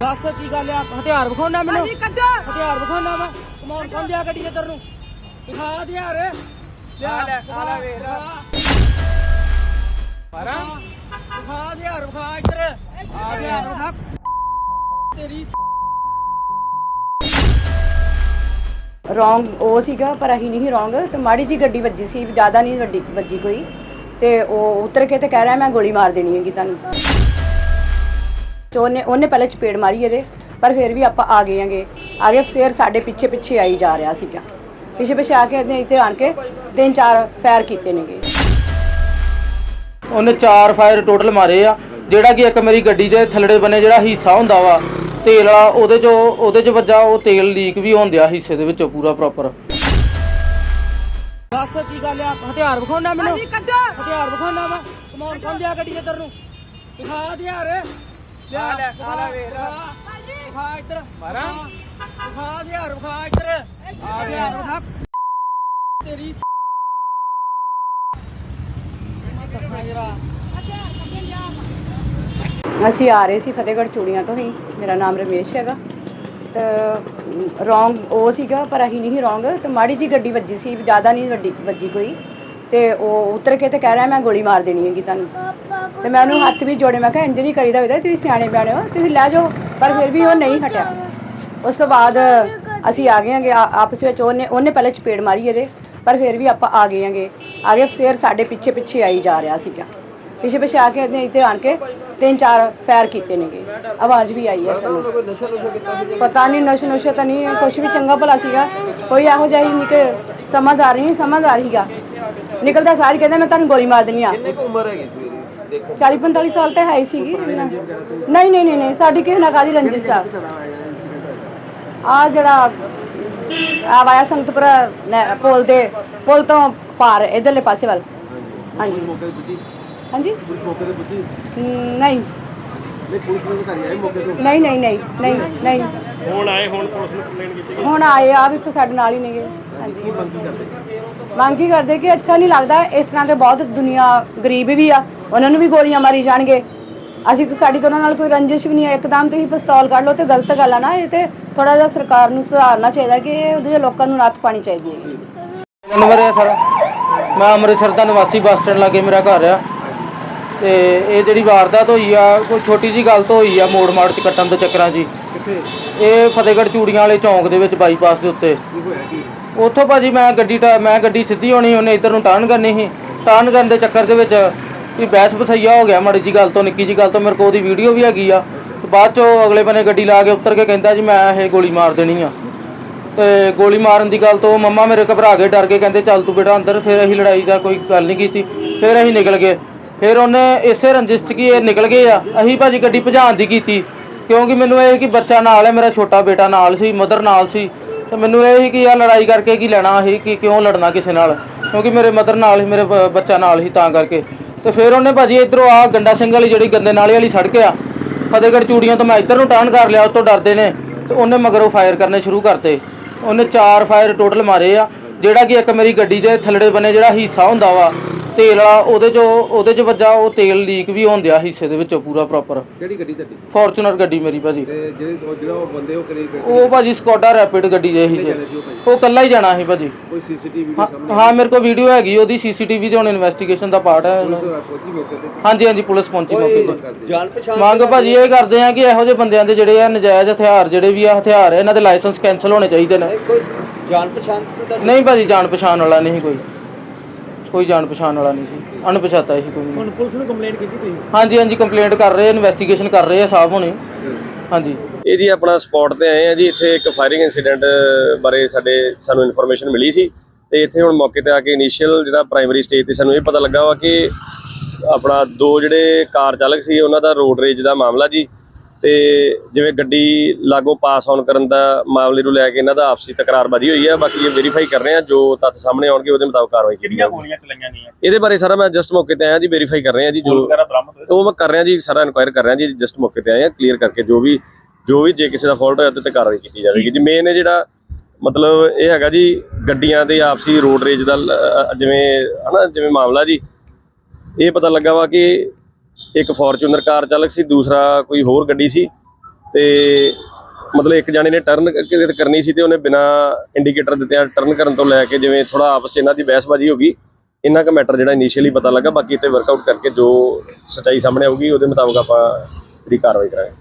ਦੱਸ ਕੀ ਗੱਲ ਆ? ਹਥਿਆਰ ਵਿਖਾਉਣਾ ਮੈਨੂੰ। ਹਾਂਜੀ ਕੱਢੋ। ਹਥਿਆਰ ਵਿਖਾਉਣਾ ਵਾ ਕਮਾਉਣ ਕੌਣ ਲਿਆ ਗੱਡੀ ਇੱਧਰ ਨੂੰ। ਦਿਖਾ ਹਥਿਆਰ। ਲਿਆ ਲੈ, ਆ ਲੈ ਵੇਖ। ਮਾਰਾਂ ਦਿਖਾ ਹਥਿਆਰ ਵਿਖਾ ਇੱਧਰ। ਆ ਹਥਿਆਰ ਵਿਖਾ ਤੇਰੀ ਰੋਂਗ ਉਹ ਸੀਗਾ ਪਰ ਅਸੀਂ ਨਹੀਂ ਰੋਂਗ। ਤੇ ਮਾੜੀ ਜੀ ਗੱਡੀ ਵੱਜੀ ਸੀ ਜ਼ਿਆਦਾ ਨਹੀਂ ਵੱਡੀ ਵੱਜੀ ਕੋਈ। ਤੇ ਉਹ ਉਤਰ ਕੇ ਤੇ ਕਹਿ ਰਿਹਾ ਮੈਂ ਗੋਲੀ ਮਾਰ ਦੇਣੀ ਹੈਗੀ ਤੁਹਾਨੂੰ। ਤੇ ਉਹਨੇ ਉਹਨੇ ਪਹਿਲੇ ਚਪੇੜ ਮਾਰੀ ਇਹਦੇ ਪਰ ਫਿਰ ਵੀ ਆਪਾਂ ਆ ਗਏ ਆਂਗੇ ਆ ਗਏ ਫਿਰ ਸਾਡੇ ਪਿੱਛੇ ਪਿੱਛੇ ਆਈ ਜਾ ਰਿਹਾ ਸੀਗਾ। ਪਿੱਛੇ ਪਿੱਛੇ ਆ ਕੇ ਇਹਨੇ ਇੱਥੇ ਆਣ ਕੇ ਤਿੰਨ ਚਾਰ ਫਾਇਰ ਕੀਤੇ ਨੇਗੇ। ਉਹਨੇ ਚਾਰ ਫਾਇਰ ਟੋਟਲ ਮਾਰੇ ਆ ਜਿਹੜਾ ਕਿ ਇੱਕ ਮੇਰੀ ਗੱਡੀ ਦੇ ਥੱਲੜੇ ਬੰਨੇ ਜਿਹੜਾ ਹਿੱਸਾ ਹੁੰਦਾ ਵਾ ਤੇਲ ਵਾਲਾ ਉਹਦੇ ਚੋਂ ਉਹਦੇ ਚ ਵੱਜਾ ਉਹ ਤੇਲ ਲੀਕ ਵੀ ਹੁੰਦਿਆ ਹਿੱਸੇ ਦੇ ਵਿੱਚੋਂ ਪੂਰਾ ਪ੍ਰੋਪਰ ਦੱਸ ਕੀ ਗੱਲ ਆ? ਹਥਿਆਰ ਵਿਖਾਉਣਾ ਮੈਨੂੰ? ਹਥਿਆਰ ਵਿਖਾਉਣਾ ਵਾ? ਕਮਾਉਣ ਕੌਣ ਲਿਆ ਗੱਡੀ ਇੱਧਰ ਨੂੰ। ਦਿਖਾ ਹਥਿਆਰ। ਲਿਆ ਲੈ, ਲੈ ਇੱਧਰ। ਮਾਰਾਂ। ਇੱਧਰ। ਆ ਤੇਰੀ ਅਸੀਂ ਆ ਰਹੇ ਸੀ ਫਤਿਹਗੜ੍ਹ ਚੂੜੀਆਂ ਤੋਂ ਹੀ। ਮੇਰਾ ਨਾਮ ਰਮੇਸ਼ ਹੈਗਾ। ਤੇ ਰੋਂਗ ਉਹ ਸੀਗਾ ਪਰ ਅਸੀਂ ਨਹੀਂ ਰੋਂਗ। ਤੇ ਮਾੜੀ ਜੀ ਗੱਡੀ ਵੱਜੀ ਸੀ ਜ਼ਿਆਦਾ ਨਹੀਂ ਵੱਡੀ ਵੱਜੀ ਕੋਈ। ਤੇ ਉਹ ਉਤਰ ਕੇ ਤੇ ਕਹਿ ਰਿਹਾ ਮੈਂ ਗੋਲੀ ਮਾਰ ਦੇਣੀ ਹੈਗੀ ਤੁਹਾਨੂੰ। ਤੇ ਮੈਂ ਉਹਨੂੰ ਹੱਥ ਵੀ ਜੋੜੇ, ਮੈਂ ਕਿਹਾ, ਇੰਜ ਨਹੀਂ ਕਰੀਦਾ ਹੁੰਦਾ ਤੁਸੀਂ ਸਿਆਣੇ ਬਿਆਣੇ ਹੋ, ਤੁਸੀਂ ਲੈ ਜਾਓ। ਪਰ ਫਿਰ ਵੀ ਉਹ ਨਹੀਂ ਹਟਿਆ। ਉਸ ਤੋਂ ਬਾਅਦ ਅਸੀਂ ਆ ਗਏ ਆਂਗੇ ਆਪਸ ਵਿੱਚ ਉਹਨੇ ਉਹਨੇ ਪਹਿਲੇ ਚਪੇੜ ਮਾਰੀ ਇਹਦੇ, ਪਰ ਫਿਰ ਵੀ ਆਪਾਂ ਆ ਗਏ ਆਂਗੇ ਆ ਗਏ ਫਿਰ ਸਾਡੇ ਪਿੱਛੇ ਪਿੱਛੇ ਆਈ ਜਾ ਰਿਹਾ ਸੀਗਾ। ਪਿੱਛੇ ਪਿੱਛੇ ਆ ਕੇ ਇਹਨੇ ਇੱਥੇ ਆਣ ਕੇ ਤਿੰਨ ਚਾਰ ਫਾਇਰ ਕੀਤੇ ਨੇਗੇ। ਆਵਾਜ਼ ਵੀ ਆਈ ਹੈ ਸਾਨੂੰ। ਪਤਾ ਨਹੀਂ ਨਸ਼ਾ ਨੁਸ਼ਾ ਤਾਂ ਨਹੀਂ ਕੁਝ ਵੀ ਚੰਗਾ ਭਲਾ ਸੀਗਾ। ਕੋਈ ਇਹੋ ਜਿਹਾ ਹੀ ਨਹੀਂ ਕਿ ਸਮਝਦਾਰ ਨਹੀਂ ਸਮਝਦਾਰ ਹੀਗਾ। ਨਿਕਲਦਾ ਸਾਰ ਕਹਿੰਦਾ ਮੈਂ ਤੁਹਾਨੂੰ ਗੋਲੀ ਮਾਰ ਦੇਣੀ ਆ ਕਿੰਨੀ ਉਮਰ ਹੈਗੀ ਸੀ 40 45 ਸਾਲ ਤਾਂ ਹੈ ਹੀ ਸੀਗੀ। ਨਹੀਂ ਨਹੀਂ ਨਹੀਂ ਨਹੀਂ ਸਾਡੀ ਕਿਸੇ ਨਾਲ ਕਾਦੀ ਰੰਜਿਸ਼ ਆ। ਆ ਜਿਹੜਾ ਆ ਵਾਇਆ ਸੰਗਤਪੁਰਾ ਪੁਲ ਦੇ ਪੁਲ ਤੋਂ ਪਾਰ ਇਧਰਲੇ ਪਾਸੇ ਵੱਲ। ਹਾਂਜੀ। ਹਾਂਜੀ। ਹਮ, ਨਹੀਂ। ਨਹੀਂ ਨਹੀਂ ਨਹੀਂ ਨਹੀਂ ਨਹੀਂ ਹੁਣ ਆਏ ਹੁਣ ਪੁਲਿਸ ਨੂੰ ਕੰਪਲੇਂਟ ਕੀਤੀ ਹੁਣ ਆਏ ਆ ਵੀ ਸਾਡੇ ਨਾਲ ਹੀ ਨੇਗੇ। ਹਾਂਜੀ ਮੰਗ ਕੀ ਕਰਦੇ ਕਿ ਅੱਛਾ ਨਹੀਂ ਲੱਗਦਾ, ਇਸ ਤਰ੍ਹਾਂ ਦੇ ਬਹੁਤ ਦੁਨੀਆ ਗਰੀਬ ਵੀ ਆ, ਉਹਨਾਂ ਨੂੰ ਵੀ ਗੋਲੀਆਂ ਮਾਰੀ ਜਾਣਗੇ। ਅਸੀਂ ਤਾਂ ਸਾਡੀ ਤਾਂ ਉਹਨਾਂ ਨਾਲ ਕੋਈ ਰੰਜਿਸ਼ ਵੀ ਨਹੀਂ ਹੈ ਇੱਕਦਮ ਤੁਸੀਂ ਪਿਸਤੌਲ ਕੱਢ ਲਓ ਤੇ ਗਲਤ ਗੱਲ ਆ ਨਾ, ਇਹ ਤੇ ਥੋੜਾ ਜਿਹਾ ਸਰਕਾਰ ਨੂੰ ਸੁਧਾਰਨਾ ਚਾਹੀਦਾ ਕਿ ਉਹਦੇ 'ਚ ਲੋਕਾਂ ਨੂੰ ਨੱਥ ਪਾਣੀ ਚਾਹੀਦੀ ਹੈ। ਨੰਬਰ ਹੈ ਸਰ। ਮੈਂ ਅੰਮ੍ਰਿਤਸਰ ਦਾ ਨਿਵਾਸੀ ਬੱਸ ਸਟੈਂਡ ਲਾਗੇ ਮੇਰਾ ਘਰ ਆ। ਤੇ ਇਹ ਜਿਹੜੀ ਵਾਰਦਾਤ ਹੋਈ ਆ, ਕੋਈ ਛੋਟੀ ਜੀ ਗੱਲ ਤੋਂ ਹੋਈ ਆ ਮੋੜ ਮਾੜ ਚ ਕੱਟਣ ਦੇ ਚੱਕਰਾਂ ਜੀ ਹੀ। ਇਹ ਫਤਿਹਗੜ੍ਹ ਚੂੜੀਆਂ ਵਾਲੇ ਚੌਂਕ ਦੇ ਵਿੱਚ ਬਾਈਪਾਸ ਦੇ ਉੱਤੇ। ਉੱਥੋਂ ਭਾਜੀ ਮੈਂ ਗੱਡੀ ਟਾ- ਮੈਂ ਗੱਡੀ ਸਿੱਧੀ ਹੋਣੀ ਉਹਨੇ ਇੱਧਰ ਨੂੰ ਟਰਨ ਕਰਨੀ ਸੀ। ਟਰਨ ਕਰਨ ਦੇ ਚੱਕਰ ਦੇ ਵਿੱਚ ਵੀ ਬਹਿਸ ਬਸਈਆ ਹੋ ਗਿਆ ਮਾੜੀ ਜੀ ਗੱਲ ਤੋਂ ਨਿੱਕੀ ਜੀ ਗੱਲ ਤੋਂ ਮੇਰੇ ਕੋਲ ਉਹਦੀ ਵੀਡੀਓ ਵੀ ਹੈਗੀ ਆ। ਤੇ ਬਾਅਦ ਚੋਂ ਅਗਲੇ ਬੰਨੇ ਗੱਡੀ ਲਾ ਕੇ ਉੱਤਰ ਕੇ ਕਹਿੰਦਾ ਜੀ ਮੈਂ ਇਹ ਗੋਲੀ ਮਾਰ ਦੇਣੀ ਆ। ਤੇ ਗੋਲੀ ਮਾਰਨ ਦੀ ਗੱਲ ਤੋਂ ਮੰਮਾ ਮੇਰੇ ਘਬਰਾ ਕੇ ਡਰ ਕੇ ਕਹਿੰਦੇ ਚੱਲ ਤੂੰ ਬੇਟਾ ਅੰਦਰ ਫਿਰ ਅਸੀਂ ਲੜਾਈ ਦਾ ਕੋਈ ਗੱਲ ਨਹੀਂ ਕੀਤੀ। ਫਿਰ ਅਸੀਂ ਨਿਕਲ ਗਏ। ਫਿਰ ਉਹਨੇ ਇਸੇ ਰੰਜਿਸ਼ 'ਚ ਕੀ ਇਹ ਨਿਕਲ ਗਏ ਆ। ਅਸੀਂ ਭਾਜੀ ਗੱਡੀ ਭਜਾਉਣ ਦੀ ਕੀਤੀ। ਕਿਉਂਕਿ ਮੈਨੂੰ ਇਹ ਕਿ ਬੱਚਾ ਨਾਲ ਹੈ, ਮੇਰਾ ਛੋਟਾ ਬੇਟਾ ਨਾਲ ਸੀ ਮਦਰ ਨਾਲ ਸੀ। ਤੇ ਮੈਨੂੰ ਇਹ ਹੀ ਕਿ ਆ ਲੜਾਈ ਕਰਕੇ ਕੀ ਲੈਣਾ ਸੀ ਕਿ ਕਿਉਂ ਲੜਨਾ ਕਿਸੇ ਨਾਲ? ਕਿਉਂਕਿ ਮੇਰੇ ਮਦਰ ਨਾਲ ਹੀ ਮੇਰੇ ਬ- ਬੱਚਾ ਨਾਲ ਹੀ ਤਾਂ ਕਰਕੇ। ਤੇ ਫਿਰ ਉਹਨੇ ਭਾਜੀ ਇਧਰੋਂ ਆ ਗੰਡਾ ਸਿੰਘ ਵਾਲੀ ਜਿਹੜੀ ਗੰਦੇ ਨਾਲੇ ਵਾਲੀ ਸੜਕ ਆ, ਫਤਿਹਗੜ੍ਹ ਚੂੜੀਆਂ ਤੋਂ ਮੈਂ ਇੱਧਰ ਨੂੰ ਟਰਨ ਕਰ ਲਿਆ ਉਹ ਤੋਂ ਡਰਦੇ ਨੇ। ਤੇ ਉਹਨੇ ਮਗਰੋਂ ਫਾਇਰ ਕਰਨੇ ਸ਼ੁਰੂ ਕਰਤੇ। ਉਹਨੇ ਚਾਰ ਫਾਇਰ ਟੋਟਲ ਮਾਰੇ ਆ, ਜਿਹੜਾ ਕਿ ਇੱਕ ਮੇਰੀ ਗੱਡੀ ਦੇ ਥੱਲੜੇ ਬੰਨੇ ਜਿਹੜਾ ਹਿੱਸਾ ਹੁੰਦਾ ਵਾ। ਤੇਲ ਵਾਲਾ ਉਹਦੇ ਚੋਂ ਉਹਦੇ ਚ ਵੱਜਾ ਉਹ ਤੇਲ ਲੀਕ ਵੀ ਹੁੰਦਿਆ ਹਿੱਸੇ ਦੇ ਵਿੱਚੋਂ ਪੂਰਾ ਪ੍ਰੋਪਰ ਕਿਹੜੀ ਗੱਡੀ ਤੁਹਾਡੀ? ਫੋਰਚੂਨਰ ਗੱਡੀ ਮੇਰੀ ਭਾਜੀ। ਤੇ ਜਿਹੜੇ ਉਹ ਜਿਹੜਾ ਉਹ ਬੰਦੇ ਉਹ ਕਰੇ ਉਹ ਭਾਜੀ ਸਕੋਡਾ ਰੈਪਿਡ ਗੱਡੀ ਦੇ ਸੀ। ਜੀ ਉਹ ਕੱਲਾ ਹੀ ਜਾਣਾ ਸੀ ਭਾਜੀ। ਕੋਈ ਸੀਸੀਟੀਵੀ ਹਾਂ- ਹਾਂ ਮੇਰੇ ਕੋਲ ਵੀਡੀਓ ਹੈਗੀ ਉਹਦੀ ਸੀਸੀਟੀਵੀ ਤੇ ਹੁਣ ਇਨਵੈਸਟੀਗੇਸ਼ਨ ਦਾ ਪਾਰਟ ਹੈ। ਪਹੁੰਚੀ ਮੌਕੇ ਤੇ? ਹਾਂਜੀ ਹਾਂਜੀ ਪੁਲਿਸ ਪਹੁੰਚੀ ਮੌਕੇ ਤੇ। ਜਾਣ ਪਛਾਣ ਮੰਗ ਭਾਜੀ ਇਹ ਕਰਦੇ ਆ ਕਿ ਇਹੋ ਜਿਹੇ ਬੰਦਿਆਂ ਦੇ ਜਿਹੜੇ ਆ ਨਜਾਇਜ਼ ਹਥਿਆਰ ਜਿਹੜੇ ਵੀ ਆ ਹਥਿਆਰ ਇਹਨਾਂ ਦੇ ਲਾਇਸੈਂਸ ਕੈਨਸਲ ਹੋਣੇ ਚਾਹੀਦੇ ਨੇ। ਕੋਈ ਜਾਣ ਪਛਾਣ ਤਾਂ ਨਹੀਂ ਭਾਜੀ ਜਾਣ ਪਛਾਣ ਵਾਲਾ ਨਹੀਂ ਕੋਈ। ਕੋਈ ਜਾਣ ਪਛਾਣ ਵਾਲਾ ਨਹੀਂ ਸੀ ਅਣਪਛਾਤਾ ਸੀ ਕੋਈ। ਹੁਣ ਪੁਲਿਸ ਨੂੰ ਕੰਪਲੇਂਟ ਕੀਤੀ ਤੁਸੀਂ? ਹਾਂਜੀ ਹਾਂਜੀ ਕੰਪਲੇਂਟ ਕਰ ਰਹੇ ਇਨਵੈਸਟੀਗੇਸ਼ਨ ਕਰ ਰਹੇ ਆ ਸਾਹਿਬ ਹੁਣੇ। ਹਾਂਜੀ। ਇਹ ਜੀ ਆਪਣਾ ਸਪੌਟ ਤੇ ਆਏ ਆ ਜੀ ਇੱਥੇ ਇੱਕ ਫਾਇਰਿੰਗ ਇਨਸੀਡੈਂਟ ਬਾਰੇ ਸਾਡੇ ਸਾਨੂੰ ਇਨਫੋਰਮੇਸ਼ਨ ਮਿਲੀ ਸੀ। ਤੇ ਇੱਥੇ ਹੁਣ ਮੌਕੇ ਤੇ ਆ ਕੇ ਇਨੀਸ਼ੀਅਲ ਜਿਹੜਾ ਪ੍ਰਾਇਮਰੀ ਸਟੇਜ ਤੇ ਸਾਨੂੰ ਇਹ ਪਤਾ ਲੱਗਾ ਵਾ ਕਿ ਆਪਣਾ ਦੋ ਜਿਹੜੇ ਕਾਰ ਚਾਲਕ ਸੀ ਉਹਨਾਂ ਦਾ ਰੋਡ ਰੇਜ ਦਾ ਮਾਮਲਾ ਜੀ। ਤੇ ਜਿਵੇਂ ਗੱਡੀ ਲਾਗੋਂ ਪਾਸ ਆਨ ਕਰਨ ਦਾ ਮਾਮਲੇ ਨੂੰ ਲੈ ਕੇ ਇਹਨਾਂ ਦਾ ਆਪਸੀ ਤਕਰਾਰਬਾਜ਼ੀ ਹੋਈ ਹੈ ਬਾਕੀ ਇਹ ਵੈਰੀਫਾਈ ਕਰ ਰਹੇ ਆ ਜੋ ਤੱਥ ਸਾਹਮਣੇ ਆਉਣਗੇ ਉਹਦੇ ਮੁਤਾਬਕ ਕਾਰਵਾਈ ਕੀਤੀ ਜਾਊਗੀ। ਗੋਲੀਆਂ ਚਲਾਈਆਂ ਨਹੀਂ ਇਹਦੇ ਬਾਰੇ ਸਾਰਾ ਮੈਂ ਜਸਟ ਮੌਕੇ ਤੇ ਆਇਆ ਜੀ ਵੈਰੀਫਾਈ ਕਰ ਰਹੇ ਆ ਜੀ ਜੋ ਉਹ ਮੈਂ ਕਰ ਰਿਹਾ ਜੀ ਸਾਰਾ ਇਨਕੁਆਇਰ ਕਰ ਰਿਹਾ ਜੀ ਜਸਟ ਮੌਕੇ ਤੇ ਆਏ ਆ ਕਲੀਅਰ ਕਰਕੇ ਜੋ ਵੀ ਜੋ ਵੀ ਜੇ ਕਿਸੇ ਦਾ ਫਾਲਟ ਹੋਇਆ ਤੇ ਤੇ ਕਾਰਵਾਈ ਕੀਤੀ ਜਾਵੇਗੀ ਜੀ। ਮੇਨ ਜਿਹੜਾ ਮਤਲਬ ਇਹ ਹੈਗਾ ਜੀ ਗੱਡੀਆਂ ਦੇ ਆਪਸੀ ਰੋਡ ਰੇਜ ਦਾ ਜਿਵੇਂ ਹਨਾ ਜਿਵੇਂ ਮਾਮਲਾ ਜੀ ਇਹ ਪਤਾ ਲੱਗਾ ਵਾ ਕਿ ਇੱਕ ਫੋਰਚੂਨਰ ਕਾਰ ਚਾਲਕ ਸੀ, ਦੂਸਰਾ ਕੋਈ ਹੋਰ ਗੱਡੀ ਸੀ ਤੇ ਮਤਲਬ ਇੱਕ ਜਾਣੇ ਨੇ ਟਰਨ ਕਰਨੀ ਸੀ ਤੇ ਉਹਨੇ ਬਿਨਾ ਇੰਡੀਕੇਟਰ ਦਿੱਤੇ ਟਰਨ ਕਰਨ ਤੋਂ ਲੈ ਕੇ ਜਿਵੇਂ ਥੋੜਾ ਆਪਸ 'ਚ ਇਹਨਾਂ ਦੀ ਬਹਿਸਬਾਜ਼ੀ ਹੋ ਗਈ, ਇਹਨਾਂ ਕੁ ਮੈਟਰ ਜਿਹੜਾ ਇਨੀਸ਼ੀਅਲੀ ਪਤਾ ਲੱਗਾ, ਬਾਕੀ ਇੱਥੇ ਵਰਕਆਊਟ ਕਰਕੇ ਜੋ ਸੱਚਾਈ ਸਾਹਮਣੇ ਆਊਗੀ, ਉਹਦੇ ਮੁਤਾਬਕ ਆਪਾਂ ਜਿਹੜੀ ਕਾਰਵਾਈ ਕਰਾਂਗੇ।